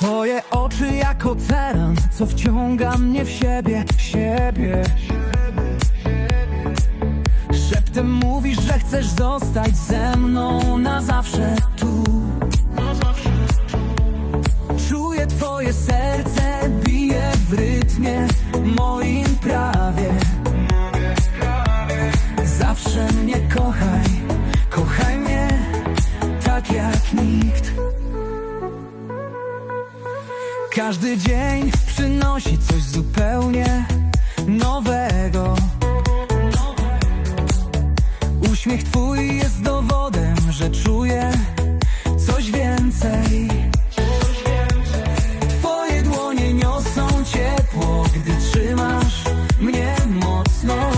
Twoje oczy jak ocean, co wciąga mnie w siebie, siebie. Szeptem mówisz, że chcesz zostać ze mną na zawsze tu. Czuję twoje serce, bije w rytmie moim Każdy dzień przynosi coś zupełnie nowego. Uśmiech twój jest dowodem, że czuję coś więcej. Twoje dłonie niosą ciepło, gdy trzymasz mnie mocno.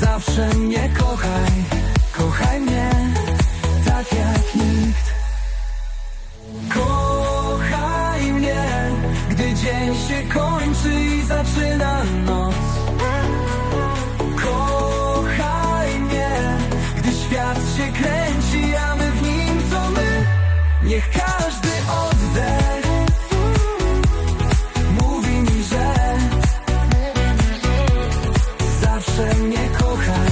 Zawsze mnie kochaj, dzień się kończy i zaczyna noc. Kochaj mnie, gdy świat się kręci, a my w nim to my? Niech każdy oddech mówi mi, że Zawsze mnie kochaj,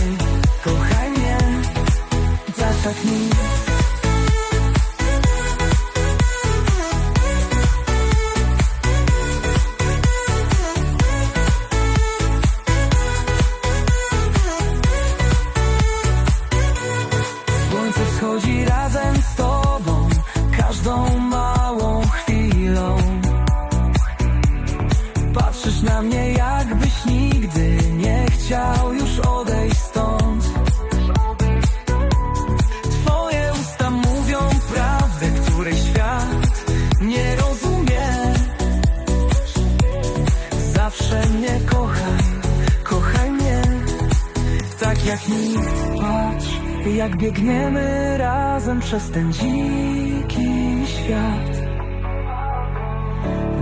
tak jak nikt. Patrz, jak biegniemy razem przez ten dziki świat.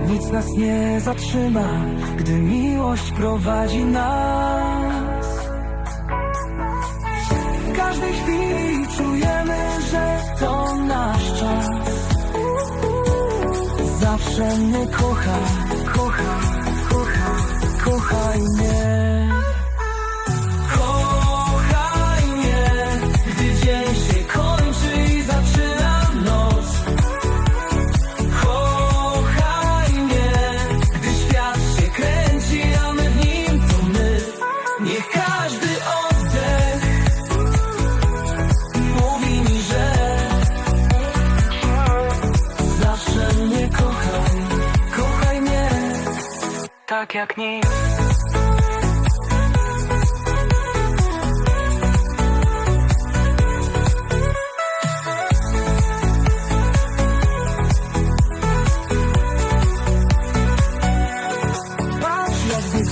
Nic nas nie zatrzyma, gdy miłość prowadzi nas. W każdej chwili czujemy, że to nasz czas. Zawsze mnie kochaj, kochaj, kochaj, kochaj mnie tak jak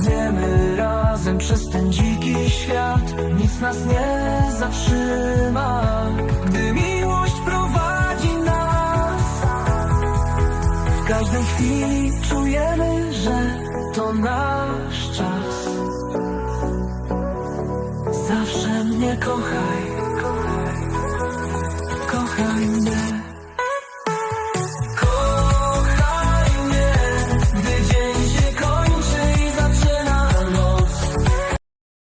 biegniemy razem przez ten dziki świat. Nic nas nie zatrzyma Gdy miłość prowadzi nas. W każdej chwili czujemy, że to nasz czas. Zawsze mnie kochaj Kochaj mnie